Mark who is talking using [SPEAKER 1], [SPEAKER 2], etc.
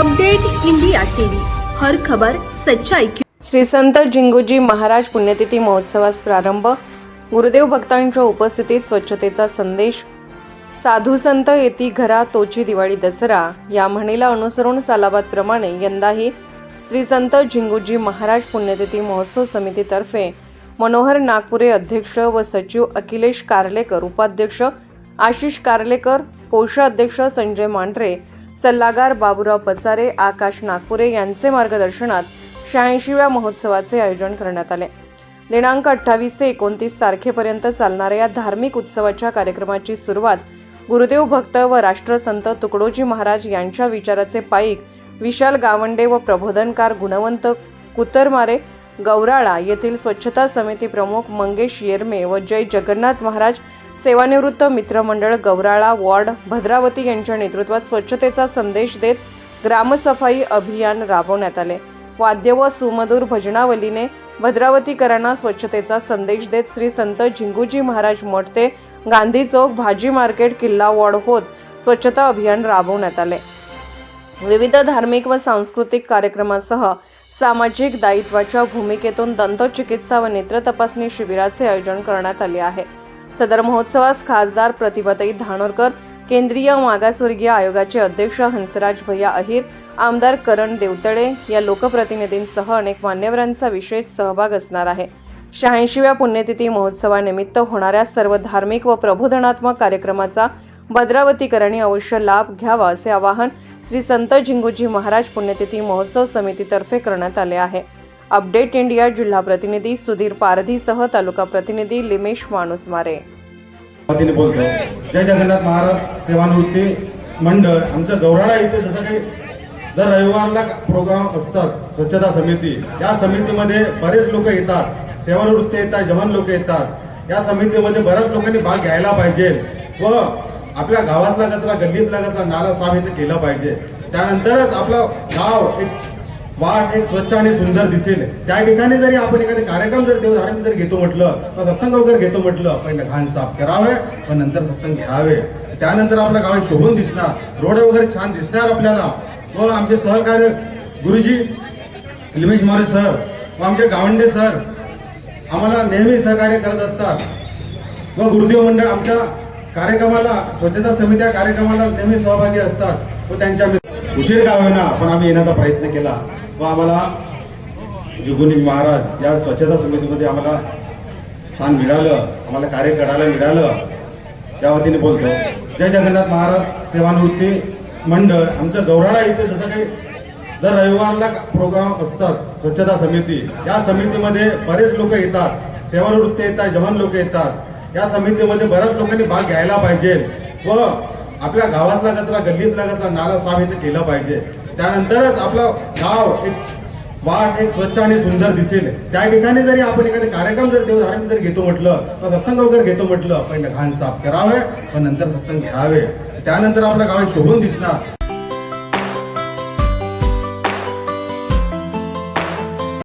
[SPEAKER 1] Update India TV. हर खबर सच्चाई की
[SPEAKER 2] श्री संत जिंगूजी महाराज पुण्यतिथी महोत्सवास प्रारंभ. गुरुदेव भक्तांच्या उपस्थितीत स्वच्छतेचा संदेश. साधू संत येती घरा तोची दिवाळी दसरा. या म्हणीला अनुसरून सालाबादप्रमाणे यंदाही श्री संत जिंगूजी महाराज पुण्यतिथी महोत्सव समितीतर्फे मनोहर नागपुरे अध्यक्ष व सचिव अखिलेश कार्लेकर उपाध्यक्ष आशिष कार्लेकर कोषाध्यक्ष संजय मांढरे सल्लागार बाबूराव पचारे आकाश नागपुरे यांचे मार्गदर्शनात शहाऐंशीव्या महोत्सवाचे आयोजन करण्यात आले. दिनांक अठ्ठावीस ते एकोणतीस तारखेपर्यंत चालणाऱ्या या धार्मिक उत्सवाच्या कार्यक्रमाची सुरुवात गुरुदेव भक्त व राष्ट्रसंत तुकडोजी महाराज यांच्या विचाराचे पाईक विशाल गावंडे व प्रबोधनकार गुणवंत कुतरमारे गौराळा येथील स्वच्छता समिती प्रमुख मंगेश येरमे व जय जगन्नाथ महाराज सेवानिवृत्त मित्रमंडळ गौराळा वॉर्ड भद्रावती यांच्या नेतृत्वात स्वच्छतेचा संदेश देत ग्रामसफाई अभियान राबवण्यात आले. वाद्य व सुमधूर भजनावलीने भद्रावतीकरांना स्वच्छतेचा संदेश देत श्री संत झिंगूजी महाराज मठ ते गांधी चौक भाजी मार्केट किल्ला वॉर्ड होत स्वच्छता अभियान राबवण्यात आले. विविध धार्मिक व सांस्कृतिक कार्यक्रमासह सामाजिक दायित्वाच्या भूमिकेतून दंतचिकित्सा व नेत्र तपासणी शिबिराचे आयोजन करण्यात आले आहे. सदर महोत्सवास खासदार प्रतिभाताई धानोरकर केंद्रीय मागासवर्गीय आयोगाचे अध्यक्ष हंसराज भैया अहिर आमदार करण देवतळे या लोकप्रतिनिधींसह अनेक मान्यवरांचा विशेष सहभाग असणार आहे. शहाऐंशीव्या पुण्यतिथी महोत्सवानिमित्त होणाऱ्या सर्व धार्मिक व प्रबोधनात्मक कार्यक्रमाचा भद्रावतीकरणी अवश्य लाभ घ्यावा असे आवाहन श्री संत झिंगूजी महाराज पुण्यतिथी महोत्सव समितीतर्फे करण्यात आले आहे. अपडेट इंडिया जिल्हा प्रतिनिधी सुधीर पारधीसह तालुका प्रतिनिधी लिमेश माणूसमारे.
[SPEAKER 3] पद्धतीने बोलतो जय जगन्नाथ महाराज सेवानिवृत्ती मंडळ. आमचं गौराळा इथे जसं काही दर रविवारला प्रोग्राम असतात स्वच्छता समिती. या समितीमध्ये बरेच लोक येतात. सेवानिवृत्ती येतात जवान लोक येतात. या समितीमध्ये बऱ्याच लोकांनी भाग घ्यायला पाहिजे व आपल्या गावातला कचरा गल्लीतला कचरा नाला साफ इथे केला पाहिजे. त्यानंतरच आपलं गाव एक वाट एक स्वच्छ आणि सुंदर दिसेल. त्या ठिकाणी जरी आपण एखादे कार्यक्रम जर देव जर घेतो म्हटलं तर सत्संग वगैरे घेतो म्हटलं पहिलं घाण साफ करावे पण नंतर सत्संग घ्यावे. त्यानंतर आपल्या गावात शोभून दिसणार रोड वगैरे छान दिसणार आपल्याला. व आमचे सहकार्य गुरुजी लिमेश मोरे सर व आमचे गावंडे सर आम्हाला नेहमी सहकार्य करत असतात. व गुरुदेव मंडळ आमच्या कार्यक्रमाला स्वच्छता समित्या कार्यक्रमाला नेहमी सहभागी असतात. व त्यांच्या उशीर का होईना पण आम्ही येण्याचा प्रयत्न केला. व आम्हाला जुगुनी महाराज या स्वच्छता समितीमध्ये आम्हाला स्थान मिळालं आम्हाला कार्य करायला मिळालं. त्या वतीने बोलतो. जय जगन्नाथ महाराज सेवानिवृत्ती मंडळ आमचं गौराळा इथे जसं काही दर रविवारला प्रोग्राम असतात स्वच्छता समिती. या समितीमध्ये बरेच लोक येतात. सेवानिवृत्ती येतात जवान लोक येतात. या समितीमध्ये बऱ्याच लोकांनी भाग घ्यायला पाहिजे. व आपल्या गावातला कचरा गल्लीतला कचरा नाला साफ इथे केला पाहिजे. त्यानंतरच आपलं गाव एक वाट एक स्वच्छ आणि सुंदर दिसेल. त्या ठिकाणी जरी आपण एखादे कार्यक्रम जर देवधारण जर घेतो म्हटलं तर सत्संग वगैरे घेतो म्हटलं पहिलं घाण साफ करावे पण नंतर सत्संग घ्यावे. त्यानंतर आपल्या गावात शोभून दिसणार.